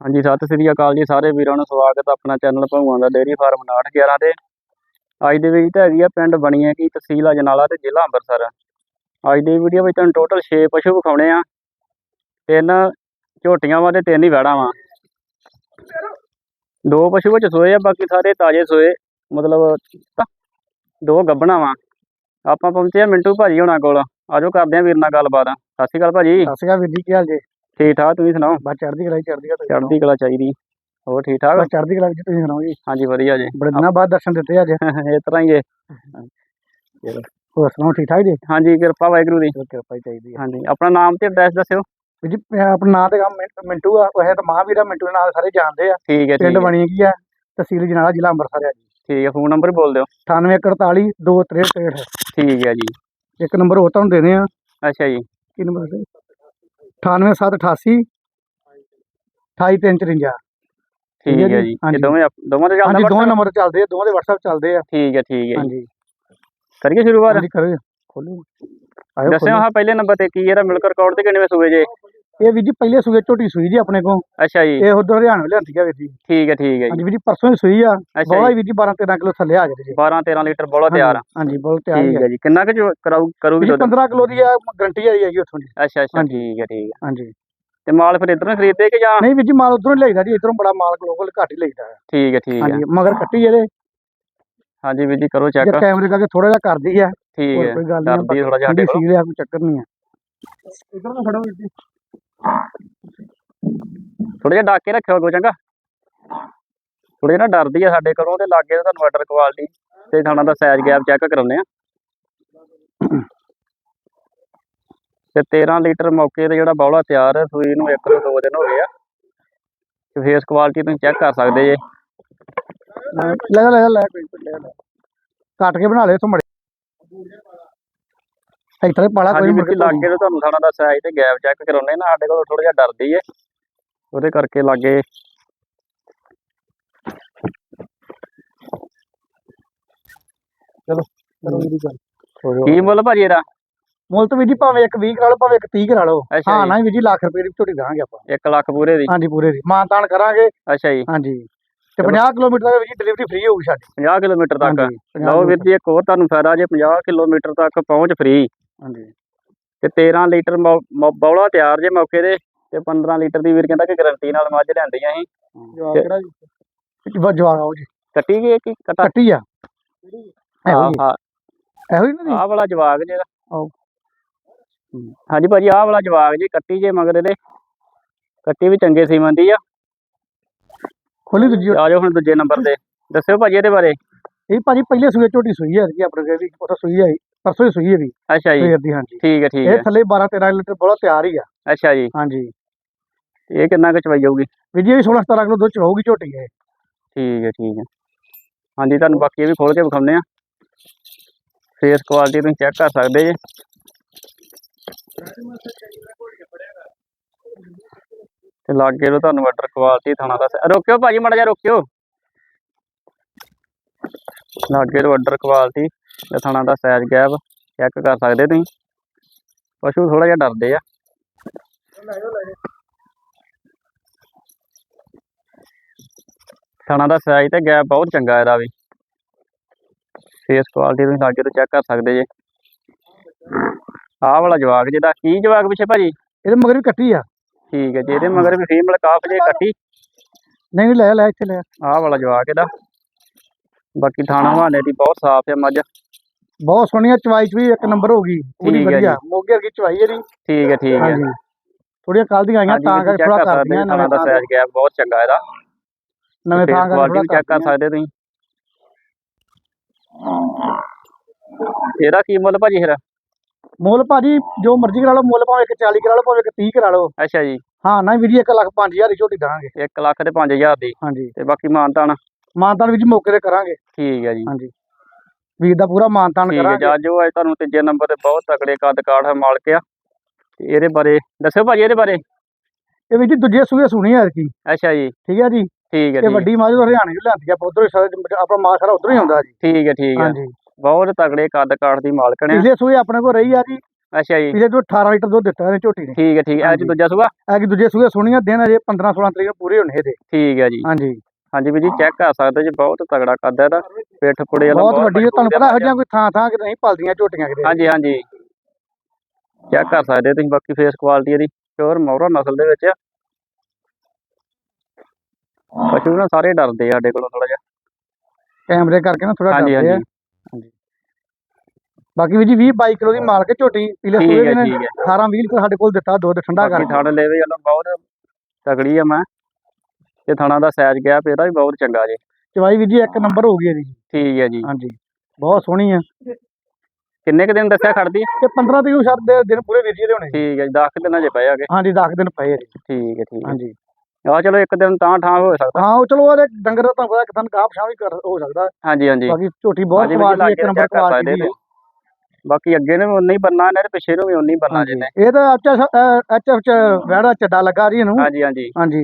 ਹਾਂਜੀ, ਸਤਿ ਸ੍ਰੀ ਅਕਾਲ ਜੀ ਸਾਰੇ ਵੀਰਾਂ ਨੂੰ ਸਵਾਗਤ ਹੈ ਆਪਣਾ ਚੈਨਲ ਭਗਵਾਂ ਦਾ ਡੇਅਰੀ ਫਾਰਮ 911 ਤੇ। ਅੱਜ ਦੀ ਵੀਡੀਓ ਤਾਂ ਹੈਗੀ ਆ ਪਿੰਡ ਬਣੀਆਂ ਕੀ ਤਹਿਸੀਲ ਅਜਨਾਲਾ ਤੇ ਜ਼ਿਲ੍ਹਾ ਅੰਮ੍ਰਿਤਸਰ ਅੱਜ ਦੀ ਵੀਡੀਓ ਵਿੱਚ ਤੁਹਾਨੂੰ ਟੋਟਲ 6 ਪਸ਼ੂ ਵਿਖਾਉਣੇ ਆ। ਤਿੰਨ ਝੋਟੀਆਂ ਵਾ ਤੇ ਤਿੰਨ ਹੀ ਵੈੜਾਂ ਵਾ। ਦੋ ਪਸ਼ੂ ਵਿੱਚ ਸੋਏ ਆ, ਬਾਕੀ ਸਾਰੇ ਤਾਜ਼ੇ ਸੋਏ, ਮਤਲਬ ਦੋ ਗੱਬਣਾ ਵਾ। ਆਪਾਂ ਪਹੁੰਚੇ ਆ ਮਿੰਟੂ ਭਾਜੀ ਹੋਣਾ ਕੋਲ। ਆਜੋ ਕਰਦੇ ਆ ਵੀਰ ਨਾਲ ਗੱਲਬਾਤ। ਸਤਿ ਸ਼੍ਰੀ ਅਕਾਲ ਭਾਜੀ। ਸਤਿ ਸ਼੍ਰੀ ਅਕਾਲ ਵੀਰ ਜੀ, ਕੀ ਹਾਲ ਜੀ? ਠੀਕ ਠਾਕ ਤੁਸੀਂ ਸੁਣਾਓ? ਬਸ ਚੜ੍ਹਦੀ ਕਲਾ ਚੜ੍ਹਦੀ ਕਲਾ ਚੜ੍ਹਦੀ ਕਲਾ ਚਾਹੀਦੀ। ਹੋਰ ਠੀਕ ਠਾਕ? ਬਸ ਚੜ੍ਹਦੀ ਕਲਾ ਵਿੱਚ ਤੁਸੀਂ ਸੁਣਾਓ ਜੀ? ਹਾਂਜੀ ਵਧੀਆ ਜੀ। ਬੜੇ ਦਿਨਾਂ ਬਾਅਦ ਦਰਸ਼ਨ ਦਿੱਤੇ ਅੱਜ। ਇਸ ਤਰ੍ਹਾਂ ਹੀ ਹੋਰ ਸੁਣਾਓ ਠੀਕ ਠਾਕ ਜੀ? ਹਾਂਜੀ ਕਿਰਪਾ ਵਾਹਿਗੁਰੂ ਦੀ। ਕਿਰਪਾ ਹੀ ਚਾਹੀਦੀ ਹਾਂਜੀ ਆਪਣਾ ਨਾਮ ਤੇ ਐਡਰੈਸ ਦੱਸਿਓ। ਜੀ ਆਪਣਾ ਨਾਂ ਤੇ ਕੰਮ ਮਿੰਟੂ ਆ ਉਹ ਹੈ ਤਾਂ ਮਹਾਂਵੀਰ ਮਿੰਟੂ ਦੇ ਨਾਲ ਸਾਰੇ ਜਾਣਦੇ ਆ। ਠੀਕ ਹੈ ਪਿੰਡ ਬਣੀ ਕੀ ਆ ਤਹਿਸੀਲ ਜਨਾਲਾ ਜ਼ਿਲ੍ਹਾ ਅੰਮ੍ਰਿਤਸਰ ਆ ਜੀ। ਠੀਕ ਹੈ ਫੋਨ ਨੰਬਰ ਬੋਲ ਦਿਓ। 9841 263 ਠੀਕ ਹੈ ਜੀ। ਇੱਕ ਨੰਬਰ ਹੋਰ ਤੁਹਾਨੂੰ ਦੇਣੇ ਆ। ਅੱਛਾ ਜੀ। ਕੀ ਨੰਬਰ 98788 28354 ਠੀਕ ਹੈ ਜੀ? ਹਾਂਜੀ। ਦੋਵੇਂ ਆਪ- ਦੋਵਾਂ ਦੇ ਚੱਲਦਾ ਹਾਂਜੀ ਦੋਵੇਂ WhatsApp? ਨੰਬਰ ਚੱਲਦੇ ਆ ਦੋਵਾਂ ਦੇ WhatsApp ਚੱਲਦੇ ਆ। ਠੀਕ ਹੈ ਠੀਕ ਹੈ ਜੀ। ਹਾਂਜੀ। ਕਰੀਏ ਸ਼ੁਰੂਆਤ? ਹਾਂਜੀ ਕਰੋ ਖੋਲੋ ਆਇਓ ਦੱਸਿਓ ਖੋਲੋ। ਹਾਂ ਪਹਿਲੇ ਨੰਬਰ ਤੇ ਕੀ ਇਹਦਾ ਮਿਲਕ ਰਿਕਾਰਡ ਤੇ ਕਿੰਨੇ ਸੂਏ ਜੇ? ਇਹ ਵੀਰ ਜੀ ਪਹਿਲੇ ਸੂਏ ਝੋਟੀ ਸੂਈ ਜੀ ਆਪਣੇ ਕੋਲ। ਅੱਛਾ ਜੀ। ਇਹ ਉਧਰ ਹਰਿਆਣਾ ਲਿਆਂਦੀ ਆ ਵੀਰ ਜੀ। ਠੀਕ ਹੈ ਠੀਕ ਹੈ ਜੀ। ਵੀਰ ਜੀ ਪਰਸੋਂ ਹੀ ਸੂਈ ਆ। ਬੋਲਾ ਜੀ ਵੀਰ ਜੀ 12 13 ਕਿਲੋ ਥੱਲੇ ਆ ਜਾਂਦੇ ਜੀ। 12 13 ਲੀਟਰ ਬੋਲਾ ਤਿਆਰ ਆ। ਹਾਂਜੀ ਬੋਲ ਤਿਆਰ ਠੀਕ ਹੀ ਆ ਜੀ। ਕਿੰਨਾ ਕੁ ਜੋ ਕਰਾਊ ਕਰੂਗੀ ਜੀ ਦੁੱਧ? 15 ਕਿਲੋ ਦੀ ਆ ਗਰੰਟੀ ਆਈ ਹੈਗੀ ਉੱਥੋਂ ਦੀ। ਅੱਛਾ ਅੱਛਾ। ਠੀਕ ਹੈ ਠੀਕ ਹੈ। ਹਾਂਜੀ। ਤੇ ਮਾਲ ਫਿਰ ਇਧਰੋਂ ਖਰੀਦਦੇ ਕਿ ਜਾਂ ਨਹੀਂ ਵੀਰ ਜੀ ਮਾਲ ਉਧਰੋਂ ਲਈਦਾ ਜੀ। ਇਧਰੋਂ ਬੜਾ ਮਾਲ ਗਲੋਬਲ ਘੱਟ ਹੀ ਲਈਦਾ। ਠੀਕ ਹੈ ਠੀਕ ਹੈ। ਹਾਂਜੀ ਮਗਰ ਕੱਟੀ ਇਹਦੇ। ਹਾਂਜੀ ਵੀਰ ਜੀ ਕਰੋ ਜੇ ਚੈੱਕ ਕੈਮਰੇ ਕਰਕੇ ਥੋੜਾ ਜਿਹਾ ਕਰਦੀ ਆ। ਠੀਕ ਹੈ। ਕੋਈ ਗੱਲ ਨਹੀਂ ਕਰਦੀ ਥੋੜਾ ਜਿਹਾ ਸਾਡੇ ਕੋਲ ਆ ਕੋਈ ਚੱਕਰ ਨਹੀਂ ਆ। ਇਧਰ ਨੂੰ ਵੀਰ ਜੀ। ਥੋੜਾ ਜਿਹਾ ਡਾਕ ਰੱਖਿਓ ਕੋ ਚੰਗਾ। ਥੋੜਾ ਜਿਹਾ ਨਾ ਡਰਦੀ ਆ ਸਾਡੇ ਕੋਲੋਂ ਤੇ ਲਾਗੇ ਤੇ ਤੁਹਾਨੂੰ ਆਰਡਰ ਕੁਆਲਿਟੀ ਤੇ ਥਾਣਾ ਦਾ ਸਾਈਜ਼ ਗੈਪ ਚੈੱਕ ਕਰਾਉਂਦੇ ਆ। ਤੇ 13 ਲੀਟਰ ਮੌਕੇ ਤੇ ਜਿਹੜਾ ਬੌਲਾ ਤਿਆਰ ਹੈ ਸੂਈ ਨੂੰ ਇੱਕ ਤੋਂ ਦੋ ਦਿਨ ਹੋ ਗਏ ਆ। ਤੇ ਫੇਸ ਕੁਆਲਿਟੀ ਤੁਸੀਂ ਚੈੱਕ ਕਰ ਸਕਦੇ ਜੇ। ਲੈ ਲੈ ਲੈ ਕੋਈ ਕੱਟ ਕੇ ਬਣਾ ਲਿਓ ਇਥੋਂ ਮੜੇ ਇੱਥੇ ਪਾਲਾ ਕੋਈ ਕੇ ਲਾਗੇ ਤੇ ਤੁਹਾਨੂੰ ਥਾਣਾ ਦਾ ਸਾਈਜ਼ ਤੇ ਗੈਪ ਚੈੱਕ ਕਰਾਉਂਦੇ ਨਾ ਸਾਡੇ ਕੋਲ ਥੋੜਾ ਜਿਹਾ ਡਰਦੀ ਏ। ਉਹਦੇ ਕਰਕੇ ਲਾਗੇ। ਕਰੋ ਮੇਰੀ ਗੱਲ। ਕੀ ਮੁੱਲ ਭਾਜੀ ਇਹਦਾ? ਮੁੱਲ ਤਾਂ ਵੀਰ ਜੀ ਭਾਵੇਂ ਇੱਕ 20 ਕਰਾ ਲਓ ਭਾਵੇਂ ਇੱਕ 30 ਕਰਾ ਲਓ। ਹਾਂ ਨਾ ਵੀਰ ਜੀ ਲੱਖ ਰੁਪਏ ਦੀ ਝੋਟੀ ਦਾਂਗੇ ਆਪਾਂ। 1 ਲੱਖ ਪੂਰੇ ਦੀ। ਹਾਂਜੀ ਪੂਰੇ ਦੀ। ਮਾਨਤਾਨ ਕਰਾਂਗੇ। ਅੱਛਾ ਜੀ। ਹਾਂਜੀ। ਤੇ 50 ਕਿਲੋਮੀਟਰ ਦਾ ਵੀਰ ਜੀ ਡਿਲੀਵਰੀ ਫ੍ਰੀ ਹੋਊਗੀ ਸਾਡੀ। 50 ਕਿਲੋਮੀਟਰ ਤੱਕ। ਹਾਂਜੀ, 50 ਲਓ ਵੀਰ ਜੀ ਇੱਕ ਹੋਰ ਤੁਹਾਨੂੰ ਫਾਇਦਾ ਜੇ 50 ਕਿਲੋਮੀਟਰ ਤੱਕ ਪਹੁੰਚ ਫ੍ਰੀ ਹਾਂਜੀ। ਤੇ 13 ਲੀਟਰ ਬੌਲਾ ਤਿਆਰ ਜੇ ਮੌਕੇ ਦੇ ਤੇ 15 ਲੀਟਰ ਦੀ ਵੀਰ ਕਹਿੰਦਾ ਕਿ ਗਾਰੰਟੀ ਨਾਲ ਮੱਝ ਲੈਂਦੀਆਂ ਸੀ ਜਵਾਬ ਕਿਹੜਾ ਜੀ? ਜਵਾਬ ਆਓ ਜੀ। ਕੱਟੀ ਗਈ ਕਿ ਕਟਾ? ਕੱਟੀ ਆ। ਹਾਂ ਹੀ ਇਹੋ ਹੀ ਨਾ ਜੀ ਆਹ ਵਾਲਾ ਜਵਾਗ ਜੇ ਆਓ। ਹਾਂਜੀ ਭਾਜੀ ਆਹ ਵਾਲਾ ਜਵਾਗ ਜੇ ਕੱਟੀ ਜੇ ਮਗਰ ਇਹਦੇ। ਕੱਟੀ ਵੀ ਚੰਗੇ ਸੀਮਨ ਦੀ ਆ। ਖੋਲੀ ਦੂਜੀ ਆ ਜਾਓ ਹੁਣ ਦੂਜੇ ਨੰਬਰ ਤੇ। ਦੱਸਿਓ ਭਾਜੀ ਇਹਦੇ ਬਾਰੇ। ਇਹ ਭਾਜੀ ਪਹਿਲੇ ਸੂਏ ਝੋਟੀ ਸੂਈ ਹੈ ਜੀ ਆਪਣੇ ਕੋਲ ਵੀ ਉਹ ਸੂਈ ਹੈ ਪਰਸੋਂ ਹੀ ਸੂਈ ਵੀ ਅੱਛਾ ਜੀ। ਸਵੇਰ ਦੀ ਹਾਂਜੀ। ਠੀਕ ਹੈ ਠੀਕ ਇਹ ਹੈ ਥੱਲੇ 12 13 ਲੀਟਰ ਬੋਲਾ ਤਿਆਰ ਹੀ ਆ। ਅੱਛਾ ਜੀ। ਹਾਂਜੀ। ਇਹ ਕਿੰਨਾ ਕੁ ਚਵਾਈ ਜਾਊਗੀ? ਵੀਰ ਜੀ ਇਹ 16 17 ਕਿਲੋ ਦੁੱਧ ਚਵਾਉਗੀ ਝੋਟੀ ਇਹ। ਠੀਕ ਹੈ ਠੀਕ ਹੈ। ਹਾਂਜੀ ਤੁਹਾਨੂੰ ਬਾਕੀ ਇਹ ਵੀ ਖੋਲ ਕੇ ਵਿਖਾਉਂਦੇ ਆ ਫੇਸ ਕੁਆਲਿਟੀ ਤੁਸੀਂ ਚੈੱਕ ਕਰ ਸਕਦੇ ਜੇ। ਤੇ ਲਾਗੇ ਤੋਂ ਤੁਹਾਨੂੰ ਆਰਡਰ ਕੁਆਲਿਟੀ ਥਾਣਾ ਦਾ ਰੋਕਿਓ ਭਾਜੀ ਮਾੜਾ ਜਿਹਾ ਰੋਕਿਓ। ਲਾਗੇ ਤੋਂ ਆਰਡਰ ਕੁਆਲਿਟੀ ਤੇ ਥਾਣਾ ਦਾ ਸਾਈਜ਼ ਗੈਪ ਚੈੱਕ ਕਰ ਸਕਦੇ ਤੁਸੀਂ। ਪਸ਼ੂ ਥੋੜਾ ਜਿਹਾ ਡਰਦੇ ਆ। ਥਾਣਾ ਦਾ ਸਾਈਜ਼ ਤੇ ਗੈਪ ਬਹੁਤ ਚੰਗਾ ਇਹਦਾ ਵੀ। ਫੇਸ ਕੁਆਲਿਟੀ ਤੁਸੀਂ ਲਾਗੇ ਤੋਂ ਚੈੱਕ ਕਰ ਸਕਦੇ ਜੇ। ਆਹ ਵਾਲਾ ਜਵਾਕ ਜਿਹਦਾ ਕੀ ਜਵਾਕ ਪਿੱਛੇ ਭਾਜੀ? ਇਹਦੇ ਮਗਰ ਵੀ ਕੱਟੀ ਆ। ਠੀਕ ਹੈ ਜੀ ਇਹਦੇ ਮਗਰ ਵੀ ਫੀਮੇਲ ਕਾਫ ਜੇ ਕੱਟੀ। ਨਹੀਂ ਲੈ ਲੈ ਇੱਥੇ ਲੈ। ਆਹ ਵਾਲਾ ਜਵਾਕ ਇਹਦਾ। ਬਾਕੀ ਥਾਣਾ ਹਵਾਨੇ ਦੀ ਬਹੁਤ ਸਾਫ਼ ਹੈ ਮੱਝ। ਬਹੁਤ ਸੋਹਣੀ ਆ ਚਵਾਈ ਚ ਵੀ ਇੱਕ ਨੰਬਰ ਹੋ ਗਈ ਪੂਰੀ ਠੀਕ ਹੈ ਵਧੀਆ ਮੋਗੇ ਵਰਗੀ ਚਵਾਈ ਇਹਦੀ ਠੀਕ ਹੈ ਠੀਕ ਹੈ। ਥੋੜੀਆਂ ਕੱਲ ਦੀਆਂ ਆਈਆਂ ਤਾਂ ਕਰਕੇ ਥੋੜਾ ਕਰਦੀਆਂ ਨਵੇਂ ਦਾ ਥਾਂ ਸਾਈਜ਼ ਗੈਪ ਬਹੁਤ ਚੰਗਾ ਇਹਦਾ। ਨਵੇਂ ਫੇਸ ਥਾਂ ਕਰਕੇ ਕੁਆਲਿਟੀ ਵੀ ਚੈੱਕ ਕਰ ਸਕਦੇ ਤੁਸੀਂ। ਇਹਦਾ ਕੀ ਮੁੱਲ ਭਾਜੀ ਫਿਰ? ਮੁੱਲ ਭਾਜੀ ਜੋ ਮਰਜ਼ੀ ਕਰਾ ਲਓ ਮੁੱਲ ਭਾਵੇਂ ਇੱਕ 40 ਕਰਾ ਲਓ ਭਾਵੇਂ ਇੱਕ 30 ਕਰਾ ਲਓ। ਅੱਛਾ ਜੀ। ਹਾਂ ਨਾ ਜੀ 1 ਲੱਖ 5000 ਦੀ ਝੋਟੀ ਦਾਂਗੇ 1 ਲੱਖ ਤੇ 5000 ਦੀ। ਹਾਂਜੀ। ਤੇ ਬਾਕੀ ਮਾਨਤਾਨ? ਮਾਨਤਾਨ ਜੀ ਮੌਕੇ ਤੇ ਕਰਾਂਗੇ। ਠੀਕ ਹੈ ਜੀ। ਹਾਂਜੀ। ਵੀਰ ਦਾ ਪੂਰਾ ਮਾਨਤਾਨ ਠੀਕ ਹੈ ਕਰਾਂਗੇ। ਅੱਜ ਉਹ ਅੱਜ ਤੁਹਾਨੂੰ ਤੀਜੇ ਨੰਬਰ ਤੇ ਬਹੁਤ ਤਕੜੇ ਕੱਦ ਕਾਠ ਹੈ ਮਾਲਕ ਆ। ਤੇ ਇਹਦੇ ਬਾਰੇ ਦੱਸਿਓ ਭਾਜੀ ਇਹਦੇ ਬਾਰੇ। ਇਹ ਵੀਰ ਜੀ ਦੂਜੇ ਸੂਏ ਸੁਣੀ ਆ ਕੀ ਅੱਛਾ ਜੀ। ਠੀਕ ਹੈ ਜੀ? ਠੀਕ ਹੈ ਠੀਕ ਵੱਡੀ ਮਾਝ ਹਰਿਆਣੇ ਤੋਂ ਲਿਆਂਦੀ ਆ ਉਧਰੋਂ ਆਪਣਾ ਮਾਲ ਸਾਰਾ ਉਧਰੋਂ ਹੀ ਆਉਂਦਾ ਜੀ। ਠੀਕ ਹੈ ਠੀਕ ਹੈ। ਹਾਂਜੀ। ਬਹੁਤ ਤਗੜੇ ਕੱਦ ਕਾਠ ਦੀ ਮਾਲਕਣ ਆ ਪਿਛਲੇ ਸੂਏ ਆਪਣੇ ਕੋਲ ਰਹੀ ਆ ਜੀ। ਅੱਛਾ ਜੀ। ਪਿਛਲੇ ਤੋਂ 18 ਲੀਟਰ ਦੁੱਧ ਦਿੱਤਾ ਇਹਨੇ ਝੋਟੀ ਨੇ। ਠੀਕ ਹੈ ਠੀਕ ਹੈ। ਅੱਜ। ਦੂਜਾ ਸੂਆ? ਐ ਕਿ ਦੂਜੇ ਸੂਏ ਸੋਹਣੀਆਂ ਦਿਨ ਅਜੇ 15 16 ਤਰੀਕ ਨੂੰ ਪੂਰੇ ਹੋਣੇ ਇਹਦੇ। ਠੀਕ ਹੈ ਜੀ। ਹਾਂਜੀ। ਹਾਂਜੀ ਵੀਰ ਜੀ ਚੈੱਕ ਕਰ ਸਕਦੇ ਜੀ ਬਹੁਤ ਤਗੜਾ ਕੱਦ ਹੈ ਇਹਦਾ। ਪਿੱਠ ਪੁੜੇ ਵਾਲਾ ਬਹੁਤ ਵੱਡੀ ਹੈ ਤੁਹਾਨੂੰ ਪਤਾ ਇਹੋ ਜਿਹੀਆਂ ਕੋਈ ਥਾਂ ਥਾਂ ਕਿ ਨਹੀਂ ਪਲਦੀਆਂ ਝੋਟੀਆਂ ਕਿਤੇ। ਹਾਂਜੀ ਹਾਂਜੀ। ਚੈੱਕ ਕਰ ਸਕਦੇ ਤੁਸੀਂ ਬਾਕੀ ਫੇਸ ਕੁਆਲਿਟੀ ਇਹਦੀ। ਪਿਓਰ ਮੌਰਾ ਨਸਲ ਦੇ ਵਿੱਚ ਆ। ਪਸ਼ੂ ਨਾ ਸਾਰੇ ਡਰਦੇ ਆ ਸਾਡੇ ਕੋਲੋਂ ਥੋੜਾ ਜਿਹਾ। ਕੈਮਰੇ ਕਰਕੇ ਨਾ ਥੋੜਾ ਡਰਦੇ ਆ। ਹਾਂਜੀ। ਬਾਕੀ ਵੀ ਜੀ 20 22 ਕਿਲੋ ਦੀ ਮਾਰ ਕੇ ਝੋਟੀ ਠੀਕ ਸੂਏ ਨੇ ਠੀਕ ਹੈ। 18 20 ਲੀਟਰ ਸਾਡੇ ਕੋਲ ਦਿੱਤਾ ਦੁੱਧ ਠੰਡਾ ਕਰਕੇ। ਥਣ ਲੈਵੇ ਵਾਲਾ ਬਹੁਤ ਤਗੜੀ ਆ ਮੈਂ। ਤੇ ਥਣਾ ਦਾ ਸਾਈਜ਼ ਗਿਆ ਇਹਦਾ ਵੀ ਬਹੁਤ ਚੰਗਾ ਜੀ ਚਵਾਈ ਵੀ ਜੀ ਇੱਕ ਨੰਬਰ ਹੋ ਗਈ ਇਹਦੀ ਠੀਕ ਹੈ ਜੀ ਹਾਂਜੀ ਬਹੁਤ ਸੋਹਣੀ ਆ ਕਿੰਨੇ ਕੁ ਦਿਨ ਦੱਸਿਆ ਖੜਦੀ ਤੇ 15 ਤਰੀਕ ਨੂੰ ਦੇ ਦਿਨ ਪੂਰੇ ਵੀਰ ਜੀ ਦੇ ਹੋਣੇ ਠੀਕ ਹੈ ਜੀ 10 ਦਿਨਾਂ ਜੇ ਪਏ ਆਗੇ ਹਾਂਜੀ 10 ਦਿਨ ਪਏ ਜੀ ਠੀਕ ਹੈ ਠੀਕ ਹਾਂਜੀ ਆ ਚਲੋ ਇੱਕ ਦਿਨ ਤਾਂ ਠਾਂ ਹੋ ਸਕਦਾ ਹਾਂ ਉਹ ਚਲੋ ਉਹਦੇ ਡੰਗਰ ਤੁਹਾਨੂੰ ਪਤਾ ਇੱਕ ਦਿਨ ਗਾਹ ਪਛਾਂ ਵੀ ਹੋ ਸਕਦਾ ਹਾਂਜੀ ਹਾਂਜੀ ਬਾਕੀ ਝੋਟੀ ਬਹੁਤ ਜੀ, ਕੁਆਲਿਟੀ ਇੱਕ ਨੰਬਰ ਕੁਆਲਿਟੀ ਦੀ ਹੈ ਬਾਕੀ ਅੱਗੇ ਨੂੰ ਉਨਾ ਹੀ ਬੰਨਾ ਇਹਨਾਂ ਦੇ ਪਿੱਛੇ ਨੂੰ ਵੀ ਉਨਾ ਹੀ ਬੰਨਾ। ਜਿਹਨੇ ਇਹ ਤਾਂ ਐਚ ਐਫ ਚ ਵੜਾ ਚੱਡਾ ਲੱਗਾ ਰਹੀ ਇਹਨੂੰ ਹਾਂਜੀ ਹਾਂਜੀ ਹਾਂਜੀ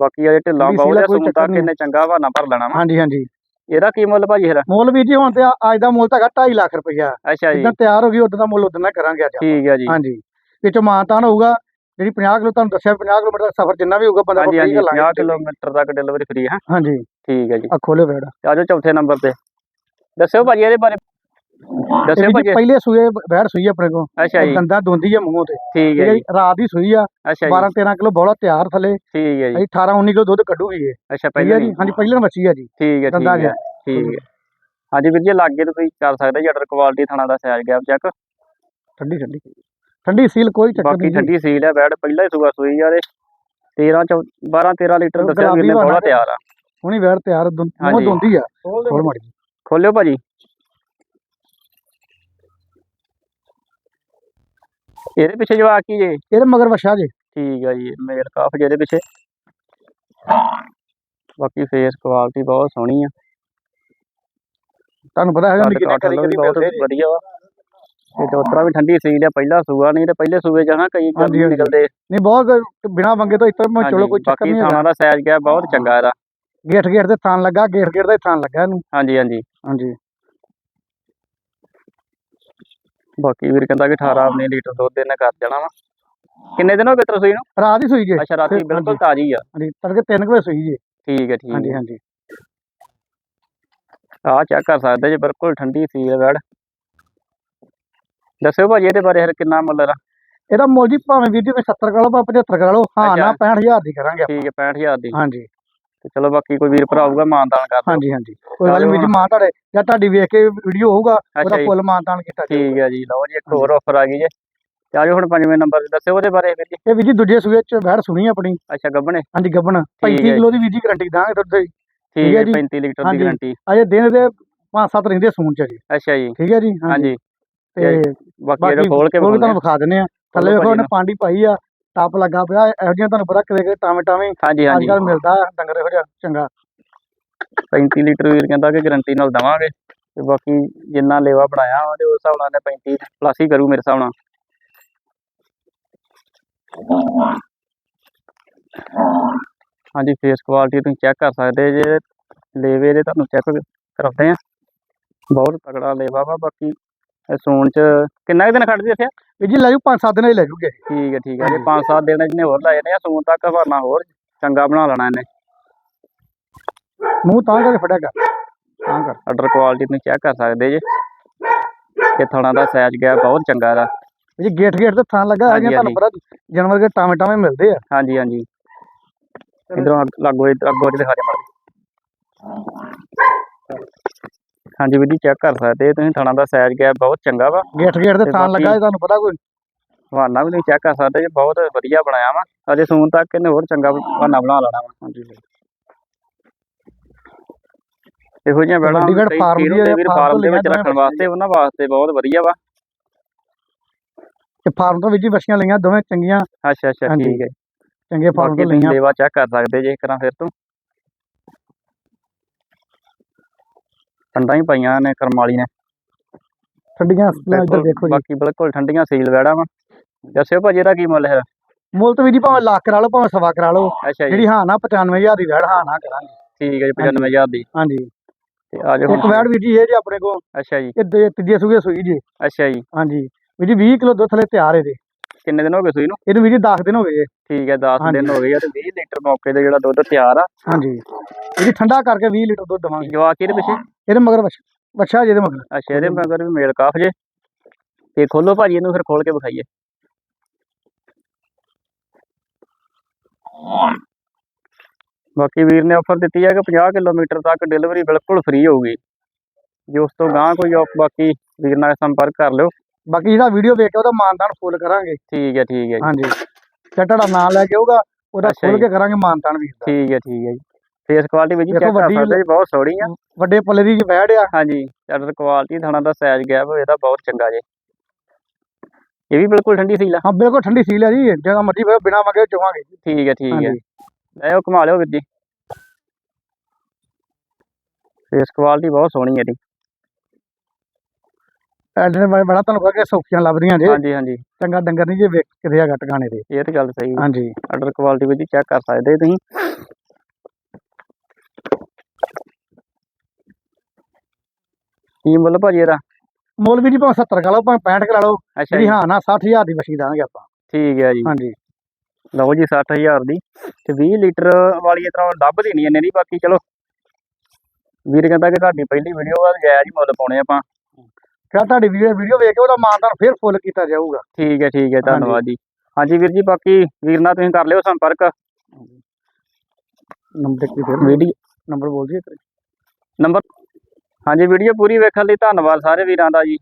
ਬਾਕੀ ਇਹ ਢਿੱਲਾ ਵੀ ਬਹੁਤ ਸੀਲਾ ਹੈ ਕੋਈ ਚੱਕਰ ਨਹੀਂ। ਇਹਨੇ ਚੰਗਾ ਹਵਾਨਾ ਭਰ ਲੈਣਾ ਵਾ। ਹਾਂਜੀ ਹਾਂਜੀ। ਇਹਦਾ ਕੀ ਮੁੱਲ ਭਾਜੀ ਫਿਰ? ਮੁੱਲ ਵੀ ਜੀ ਹੁਣ ਤੇ ਆ- ਅੱਜ ਦਾ ਮੁੱਲ ਤਾਂ ਹੈਗਾ 2.5 ਲੱਖ ਰੁਪਈਆ। ਅੱਛਾ ਜੀ। ਜਿੱਦਾਂ ਤਿਆਰ ਹੋ ਗਈ ਉਦੋਂ ਦਾ ਮੁੱਲ ਉਦੋਂ ਦਾ ਕਰਾਂਗੇ ਅੱਜ ਠੀਕ ਹੈ ਜੀ। ਹਾਂਜੀ। ਵਿੱਚੋਂ ਮਾਨਤਾਨ ਹੋਊਗਾ ਜਿਹੜੀ 50 ਕਿਲੋ ਤੁਹਾਨੂੰ ਦੱਸਿਆ 50 ਕਿਲੋਮੀਟਰ ਦਾ ਸਫ਼ਰ ਜਿੰਨਾ ਵੀ ਹੋਊਗਾ ਬੰਦਾ ਹਾਂਜੀ ਹਾਂਜੀ। ਆਪਣੀ 50 ਕਿਲੋਮੀਟਰ ਤੱਕ ਡਿਲੀਵਰੀ ਫ੍ਰੀ ਹੈ। ਹਾਂਜੀ। ਠੀਕ ਹੈ ਜੀ। ਆ ਖੋਲੇ ਤੇ ਆਜੋ ਚੌਥੇ ਨੰਬਰ ਤੇ। ਦੱਸਿਓ ਭਾਜੀ ਇਹਦੇ ਬਾਰੇ। ਦੱਸਿਓ ਭਾਜੀ। ਪਹਿਲੇ ਸੂਏ ਬੈੜ ਸੂਈ ਆਪਣੇ ਕੋਲ। ਅੱਛਾ ਜੀ। ਦੰਦਾਂ ਦੋਂਦੀ ਆ ਮੂੰਹੋਂ ਤੇ। ਠੀਕ ਹੈ ਜੀ ਜੀ। ਰਾਤ ਦੀ ਸੂਈ ਆ ਅੱਛਾ 12 ਜੀ 13 ਕਿਲੋ ਬੋਲਾ ਤਿਆਰ ਥੱਲੇ। ਠੀਕ ਹੈ ਜੀ। ਅਸੀਂ 18 19 ਕਿਲੋ ਦੁੱਧ ਕੱਢੂਗੀ ਇਹ। ਅੱਛਾ ਪਹਿਲਾਂ ਜੀ? ਹਾਂਜੀ ਪਹਿਲਾਂ ਬੱਚੀ ਆ ਜੀ। ਠੀਕ ਹੈ ਦੰਦਾਂ ਠੀਕ ਹੈ ਠੀਕ ਹੈ। ਹਾਂਜੀ ਵੀਰ ਜੀ ਲਾਗੇ ਤੋਂ ਤੁਸੀਂ ਕਰ ਸਕਦੇ ਜੀ ਆਰਡਰ ਕੁਆਲਿਟੀ ਥਾਣਾ ਦਾ ਸਾਈਜ਼ ਗੈਪ ਚੈੱਕ ਠੰਡੀ ਠੰਡੀ। ਠੰਡੀ ਸੀਲ ਕੋਈ ਚੱਕਰ ਬਾਕੀ ਨਹੀਂ ਜੀ। ਠੰਡੀ ਸੀਲ ਹੈ ਬੈਡ ਪਹਿਲਾਂ ਹੀ ਸੂਆ ਸੂਈ ਤੇ 13 ਚੌ 12 13 ਲੀਟਰ ਦੱਸਿਆ ਵੀਰ ਨੇ ਬੋਲਾ ਤਿਆਰ ਆ। ਹੁਣੀ ਬੈੜ ਤਿਆਰ। ਦੋਂਦੀ ਆ। ਖੋਲ ਮਾੜੀ ਜੀ। ਖੋਲਿਓ ਭਾਜੀ। ਇਹਦੇ ਪਿੱਛੇ ਜਵਾਕ ਕੀ ਜੇ? ਇਹਦੇ ਮਗਰ ਵਛਾ ਜੇ। ਠੀਕ ਹੈ ਜੀ ਮੇਲ ਕਾਫ ਜਿਹਦੇ ਪਿੱਛੇ। ਬਾਕੀ ਫੇਸ ਕੁਆਲਿਟੀ ਬਹੁਤ ਸੋਹਣੀ ਆ। ਤੁਹਾਨੂੰ ਪਤਾ ਹੈਗਾ ਕਾਠ ਕਰੀ ਕਰੀ ਬਹੁਤ। ਵਧੀਆ ਵਾ। ਤੇ ਚੌਥਰਾ ਵੀ ਠੰਡੀ ਸੀਲ ਆ ਪਹਿਲਾ ਸੂਆ ਨਹੀਂ ਤੇ ਪਹਿਲੇ ਸੂਏ ਜਾਣਾ ਕਈ ਹਾਂਜੀ। ਨਿਕਲਦੇ। ਨਹੀਂ ਬਹੁਤ ਬਿਨਾ ਵੰਗੇ ਤੋਂ ਇੱਥੇ ਮੈਂ ਚਲੋ ਕੋਈ ਚੱਕਰ ਬਾਕੀ ਨਹੀਂ ਹੈਗਾ। ਦਾ ਸਾਈਜ਼ ਗਿਆ ਬਹੁਤ ਚੰਗਾ ਇਹਦਾ। ਗੇਟ ਗੇਟ ਦੇ ਥਾਂ ਲੱਗਾ ਗੇਟ ਗੇਟ ਦਾ ਹੀ ਥਾਂ ਲੱਗਾ ਇਹਨੂੰ। ਹਾਂਜੀ ਹਾਂਜੀ। ਹਾਂਜੀ। ਬਾਕੀ ਵੀਰ ਕਹਿੰਦਾ ਕਿ 18 19 ਲੀਟਰ ਦੁੱਧ ਇਹਨੇ ਕਰ ਜਾਣਾ ਵਾ। ਕਿੰਨੇ ਦਿਨ ਹੋ ਗਏ ਤਰਸੋਈ ਨੂੰ? ਰਾਤ ਹੀ ਸੂਈ ਜੇ। ਅੱਛਾ ਰਾਤੀ। ਬਿਲਕੁਲ ਤਾਜ਼ੀ ਆ। ਹਾਂਜੀ ਤੜਕੇ 3 ਵਜੇ ਸੂਈ ਜੇ। ਠੀਕ ਹੈ ਠੀਕ ਹਾਂਜੀ ਹਾਂਜੀ। ਆਹ ਚੈੱਕ ਕਰ ਸਕਦੇ ਜੀ ਬਿਲਕੁਲ ਠੰਡੀ ਸੀ ਹੈ ਵੈੜ। ਦੱਸਿਓ ਭਾਜੀ ਇਹਦੇ ਬਾਰੇ ਫਿਰ ਕਿੰਨਾ ਮੁੱਲ ਇਹਦਾ? ਇਹਦਾ ਮੁੱਲ ਜੀ ਭਾਵੇਂ ਵੀਰ ਜੀ ਮੈਂ 70 ਕਰਾ ਲਓ ਭਾਵੇਂ 75 ਕਰਾ ਲਓ। ਹਾਂ। ਨਾ 65000 ਦੀ ਕਰਾਂਗੇ। ਠੀਕ ਹੈ 65000 ਦੀ। ਹਾਂਜੀ। ਤੇ ਚਲੋ ਬਾਕੀ ਕੋਈ ਵੀਰ ਭਰਾ ਆਊਗਾ ਮਾਨਦਾਨ ਕਰ ਦਿਓ। ਹਾਂਜੀ ਹਾਂਜੀ। ਕੋਈ ਗੱਲ ਨੀ ਵੀਰ ਜੀ ਮਾਂ ਤੁਹਾਡੇ ਜਾਂ ਤੁਹਾਡੀ ਵੇਖ ਕੇ ਵੀਡੀਓ ਹੋਊਗਾ ਉਹਦਾ ਜੀ। ਫੁੱਲ ਮਾਨਤਾਨ ਕੀਤਾ ਜਾਊਗਾ। ਠੀਕ ਹੈ ਜੀ ਲਓ ਜੀ ਇੱਕ ਹੋਰ ਆਫਰ ਆ ਗਈ ਜੇ। ਤੇ ਆਜੋ ਹੁਣ ਪੰਜਵੇਂ ਨੰਬਰ ਤੇ ਦੱਸਿਓ ਉਹਦੇ ਬਾਰੇ ਵੀਰ ਜੀ। ਇਹ ਵੀਰ ਜੀ ਦੂਜੇ ਸੂਏ ਚ ਬੈੜ ਸੁਣੀ ਆਪਣੀ। ਅੱਛਾ ਗੱਬਣੇ? ਹਾਂਜੀ ਗੱਬਣ। 35 ਹੈ। ਕਿਲੋ ਦੀ ਵੀਰ ਜੀ ਗਰੰਟੀ ਦਾਂਗੇ ਦੁੱਧ ਦੀ ਠੀਕ ਹੈ ਹੈ ਜੀ। 35 ਲੀਟਰ ਦੀ ਹਾਂਜੀ। ਗਾਰੰਟੀ ਅਜੇ ਦਿਨ ਦੇ 5-7 ਰਹਿੰਦੇ ਸੂਣ ਚ ਜੀ ਅੱਛਾ ਜੀ। ਠੀਕ ਹੈ ਜੀ ਹਾਂਜੀ। ਤੇ ਬਾਕੀ ਇਹਦਾ ਬਾਕੀ ਖੋਲ ਕੇ ਤੁਹਾਨੂੰ ਵਿਖਾ ਦਿੰਨੇ ਆ। ਥੱਲੇ ਵੇਖੋ ਉਹਨੇ ਪਾਂਡੀ ਪਾਈ ਆ। ਟੱਪ ਲੱਗਾ ਪਿਆ ਇਹੋ ਜਿਹੀਆਂ ਤੁਹਾਨੂੰ ਪਤਾ ਕਿਤੇ ਕਿਤੇ ਟਾਵੇਂ ਟਾਵੇਂ ਹਾਂਜੀ ਹਾਂਜੀ। ਕੱਲ ਮਿਲਦਾ ਡੰਗਰ ਇਹੋ ਜਿਹਾ ਚੰਗਾ। 35 ਲੀਟਰ ਵੀਰ ਕਹਿੰਦਾ ਕਿ ਗਾਰੰਟੀ ਨਾਲ ਦਵਾਂਗੇ ਤੇ ਬਾਕੀ ਜਿੰਨਾ ਲੇਵਾ ਬਣਾਇਆ ਉਹਦੇ ਉਸ ਹਿਸਾਬ ਨਾਲ ਇਹਨੇ 35 ਪਲੱਸ ਹੀ ਕਰੂ ਮੇਰੇ ਹਿਸਾਬ ਨਾਲ। ਹਾਂਜੀ ਫੇਸ ਕੁਆਲਿਟੀ ਤੁਸੀਂ ਚੈੱਕ ਕਰ ਸਕਦੇ ਜੇ ਲੇਵੇ ਦੇ ਤੁਹਾਨੂੰ ਚੈੱਕ ਕਰਾਉਂਦੇ ਆ। ਬਹੁਤ ਤਗੜਾ ਲੇਵਾ ਵਾ ਬਾਕੀ ਇਹ ਸੂਣ ਚ ਕਿੰਨਾ ਕੁ ਦਿਨ ਖੜਦੀ ਇੱਥੇ? ਵੀ ਜੀ ਲੈ ਜੂ 5-7 ਦਿਨ ਹੀ ਲੈ ਜੂਗੇ ਠੀਕ ਹੈ ਠੀਕ ਹੈ। ਜੇ 5-7 ਦਿਨ ਜਿਹਨੇ ਹੋਰ ਲਾਏ ਨੇ ਆ ਸੂਣ ਤੱਕ ਹਵਾਨਾ ਹੋਰ ਚੰਗਾ ਬਣਾ ਲੈਣਾ ਇਹਨੇ। ਮੂੰਹ ਤਾਂ ਕਰਕੇ ਫੜਿਆ ਕਰ ਤਾਂ ਕਰ। ਆਰਡਰ ਕੁਆਲਿਟੀ ਤੁਸੀਂ ਚੈੱਕ ਕਰ ਸਕਦੇ ਜੇ। ਇਹ ਥਣਾ ਦਾ ਸਾਈਜ਼ ਗਿਆ ਬਹੁਤ ਚੰਗਾ ਵੀ ਜੀ ਗੇਟ ਗੇਟ ਤੇ ਥਾਂ ਲੱਗਾ ਹਾਂਜੀ, ਹੈਗੀਆਂ ਤੁਹਾਨੂੰ ਪਤਾ ਜਾਨਵਰ ਦੇ ਟਾਵੇਂ ਟਾਵੇਂ ਮਿਲਦੇ ਆ। ਹਾਂਜੀ ਹਾਂਜੀ। ਇਧਰੋਂ ਲਾਗੋ ਇੱਧਰ ਅੱਗੋਂ ਜਿਹੜੇ ਸਾਰੇ ਮਾਰੇ ਹਾਂਜੀ ਵੀਰ ਜੀ ਚੈੱਕ ਕਰ ਸਕਦੇ ਤੁਸੀਂ ਥਣਾ ਦਾ ਸਾਈਜ਼ ਗਿਆ ਬਹੁਤ ਚੰਗਾ ਵਾ। ਗੇਟ ਗੇਟ ਤੇ ਥਾਂ ਲੱਗਾ ਤੁਹਾਨੂੰ ਪਤਾ ਕੋਈ? ਹਵਾਨਾ ਵੀ ਤੁਸੀਂ ਚੈੱਕ ਕਰ ਸਕਦੇ ਜੀ ਬਹੁਤ ਵਧੀਆ ਬਣਾਇਆ ਵਾ। ਅਜੇ ਸੂਣ ਤੱਕ ਇਹਨੇ ਹੋਰ ਚੰਗਾ ਹਵਾਨਾ ਬਣਾ ਲੈਣਾ ਵਾ। ਹਾਂਜੀ ਇਹੋ ਜਿਹੀਆਂ ਬੈੜਾਂ ਵੱਡੀ ਵੀਰ ਦੀ ਫਾਰਮ ਦੇ ਵਿੱਚ ਰੱਖਣ ਵਾਸਤੇ ਉਹਨਾਂ ਵਾਸਤੇ ਬਹੁਤ ਵਧੀਆ ਵਾ। ਤੇ ਫਾਰਮ ਤੋਂ ਵੀ ਜੀ ਬੱਚੀਆਂ ਲਈਆਂ ਦੋਵੇਂ ਚੰਗੀਆਂ। ਅੱਛਾ ਅੱਛਾ। ਠੀਕ ਹੈ ਚੰਗੇ ਫਾਰਮ ਤੋਂ ਲਈਆਂ। ਲੇਵਾ ਚੈੱਕ ਕਰ ਸਕਦੇ ਜੇ ਕਰਾਂ ਫਿਰ ਤੋਂ। ਠੰਡਾਂ ਹੀ ਪਾਈਆਂ ਨੇ ਕਰਮ ਵਾਲੀ ਨੇ। ਠੰਡੀਆਂ ਸਪਲਾਂ ਇੱਧਰ ਦੇਖੋ ਜੀ। ਬਾਕੀ ਬਿਲਕੁਲ ਠੰਡੀਆਂ ਸੀਲ ਵੈੜਾ ਵਾ। ਦੱਸਿਓ ਭਾਜੀ ਇਹਦਾ ਕੀ ਮੁੱਲ ਹੈ? ਮੁੱਲ ਤਾਂ ਵੀ ਜੀ ਭਾਵੇਂ ਲੱਖ ਕਰਾ ਲਓ ਭਾਵੇਂ ਸਵਾ ਕਰਾ ਲਓ। ਅੱਛਾ ਜੀ। ਜਿਹੜੀ ਹਾਂ ਨਾ 95000 ਦੀ ਵੈੜ ਹਾਂ ਨਾ ਕਰਾਂਗੇ। ਠੀਕ ਹੈ ਜੀ 95000 ਦੀ। ਹਾਂਜੀ। ਤੇ ਆ ਜਾਓ ਇੱਕ ਵੈੜ ਵੀ ਜੀ ਇਹ ਜੀ ਆਪਣੇ ਕੋਲ। ਅੱਛਾ ਜੀ। ਇਹ ਦੇ- ਤੀਜੇ ਸੂਏ ਸੂਈ ਜੀ। ਅੱਛਾ ਜੀ। ਹਾਂਜੀ। ਵੀਰ ਜੀ 20 ਕਿਲੋ ਦੁੱਧ ਥਲੇ ਤਿਆਰ ਇਹਦੇ। ਕਿੰਨੇ ਦਿਨ ਹੋ ਗਏ ਸੂਈ ਨੂੰ? ਇਹਨੂੰ ਵੀਰ ਜੀ 10 ਦਿਨ ਹੋ ਗਏ। ਠੀਕ ਹੈ 10 ਹਾਂਜੀ। ਦਿਨ ਹੋ ਗਏ ਆ ਤੇ 20 ਲੀਟਰ ਮੌਕੇ ਤੇ ਜਿਹੜਾ ਦੁੱਧ ਤਿਆਰ ਆ। ਹਾਂਜੀ। ਜੀ ਠੰਡਾ ਕਰਕੇ 20 ਲੀਟਰ ਦੁੱਧ ਦਵਾਂਗੇ। ਜਵਾਕ ਇਹਦੇ ਪਿੱਛੇ? ਇਹਦੇ ਮਗਰ ਵੱਛਾ ਜਿਹਦੇ ਮਗਰ। ਅੱਛਾ ਇਹਦੇ ਮਗਰ ਵੀ ਮੇਲ ਕਾਫ ਜੇ। ਤੇ ਖੋਲੋ ਭਾਜੀ ਇਹਨੂੰ ਫਿਰ ਖੋਲ ਕੇ ਵਿਖਾਈਏ। ਬਾਕੀ ਵੀਰ ਨੇ ਆਫਰ ਦਿੱਤੀ ਹੈ ਕਿ 50 ਕਿਲੋਮੀਟਰ ਤੱਕ ਡਿਲੀਵਰੀ ਬਿਲਕੁਲ ਫ੍ਰੀ ਹੋਊਗੀ। ਜੇ ਉਸ ਤੋਂ ਗਾਂ ਕੋਈ ਬਾਕੀ ਵੀਰ ਨਾਲ ਸੰਪਰਕ ਕਰ ਲਿਓ। ਬਾਕੀ ਜਿਹੜਾ ਵੀਡੀਓ ਵੇਖ ਕੇ ਉਹਦਾ ਮਾਨਤਾਨ ਫੁੱਲ ਕਰਾਂਗੇ। ਠੀਕ ਹੈ ਠੀਕ ਹੈ ਜੀ। ਹਾਂਜੀ। ਤੇ ਤੁਹਾਡਾ ਨਾਂ ਲੈ ਕੇ ਆਊਗਾ ਉਹਦਾ ਖੋਲ ਜੀ। ਕੇ ਕਰਾਂਗੇ ਮਾਨਤਾਨ ਵੀਰ ਦਾ। ਠੀਕ ਹੈ ਠੀਕ ਹੈ ਜੀ। ਫੇਸ ਕੁਆਲਿਟੀ ਵੀ ਜੀ ਚੈੱਕ ਕਰ ਸਕਦੇ ਜੀ ਬਹੁਤ ਸੋਹਣੀ ਆ। ਵੱਡੇ ਪੱਲੇ ਦੀ ਵੈੜ ਆ। ਹਾਂਜੀ ਚਾਦਰ ਕੁਆਲਿਟੀ ਥਾਣਾ ਦਾ ਸਾਈਜ਼ ਗੈਪ ਇਹਦਾ ਬਹੁਤ ਚੰਗਾ ਜੇ। ਇਹ ਵੀ ਬਿਲਕੁਲ ਠੰਡੀ ਸੀਲ ਆ। ਹਾਂ ਬਿਲਕੁਲ ਠੰਡੀ ਸੀਲ ਹੈ ਜੀ ਜਦੋਂ ਮਰਜ਼ੀ ਬਿਨਾ ਮੰਗੇ ਚਵਾਂਗੇ ਠੀਕ ਹੈ ਠੀਕ ਹੈ। ਲੈ ਉਹ ਘੁਮਾ ਲਿਓ ਵੀਰ ਜੀ। ਫੇਸ ਕੁਆਲਿਟੀ ਬਹੁਤ ਸੋਹਣੀ ਹੈ ਇਹਦੀ ਐਡੇ ਨੇ ਬੜਾ ਤੁਹਾਨੂੰ ਕਹਾਂ ਕਿ ਸੌਖੀਆਂ ਲੱਭਦੀਆਂ ਜੇ। ਹਾਂਜੀ ਹਾਂਜੀ। ਚੰਗਾ ਡੰਗਰ ਨਹੀਂ ਜੇ ਵੇਖ ਕਿਤੇ ਹੈਗਾ ਟਿਕਾਣੇ ਤੇ। ਇਹ ਤਾਂ ਗੱਲ ਸਹੀ ਹੈ। ਹਾਂਜੀ। ਆਰਡਰ ਕੁਆਲਿਟੀ ਵੀ ਚੈੱਕ ਕਰ ਸਕਦੇ ਤੁਸੀਂ। ਕੀ ਮੁੱਲ ਭਾਜੀ ਇਹਦਾ? ਮੁੱਲ ਵੀ ਜੀ ਭਾਵੇਂ 70 ਕਾ ਲਓ ਭਾਵੇਂ 65 ਕਰਾ ਲਓ। ਜਿਹੜੀ ਜੀ। ਹਾਂ ਨਾ 60000 ਦੀ ਵਛੀ ਦਾਂਗੇ ਆਪਾਂ। ਠੀਕ ਹੈ ਜੀ। ਹਾਂਜੀ। ਲਓ ਜੀ 60000 ਦੀ। ਤੇ 20 ਲੀਟਰ ਵਾਲੀ ਇਸ ਤਰ੍ਹਾਂ ਲੱਭਦੀ ਨਹੀਂ ਇੰਨੇ ਦੀ ਬਾਕੀ ਚਲੋ। ਵੀਰ ਕਹਿੰਦਾ ਕਿ ਤੁਹਾਡੀ ਪਹਿਲੀ ਵੀਡੀਓ ਆ ਜਾਇਜ਼ ਹੀ ਮੁੱਲ ਪਾਉਣੇ ਆਪਾਂ। ਫਿਰ ਤੁਹਾਡੀ ਵੀਡੀਓ ਵੇਖ ਕੇ ਉਹਦਾ ਮਾਨਤਾਨ ਫਿਰ ਫੁੱਲ ਕੀਤਾ ਜਾਊਗਾ। ਠੀਕ ਹੈ ਠੀਕ ਹੈ ਧੰਨਵਾਦ ਜੀ। ਹਾਂਜੀ ਵੀਰ ਜੀ ਬਾਕੀ ਵੀਰ ਨਾਲ ਤੁਸੀਂ ਕਰ ਲਿਓ ਸੰਪਰਕ। ਨੰਬਰ ਕੀ ਫਿਰ ਵੀਡੀਓ ਨੰਬਰ ਬੋਲ ਜੀ ਨੰਬਰ ਹਾਂਜੀ ਵੀਡੀਓ ਪੂਰੀ ਵੇਖਣ ਲਈ ਧੰਨਵਾਦ ਸਾਰੇ ਵੀਰਾਂ ਦਾ ਜੀ।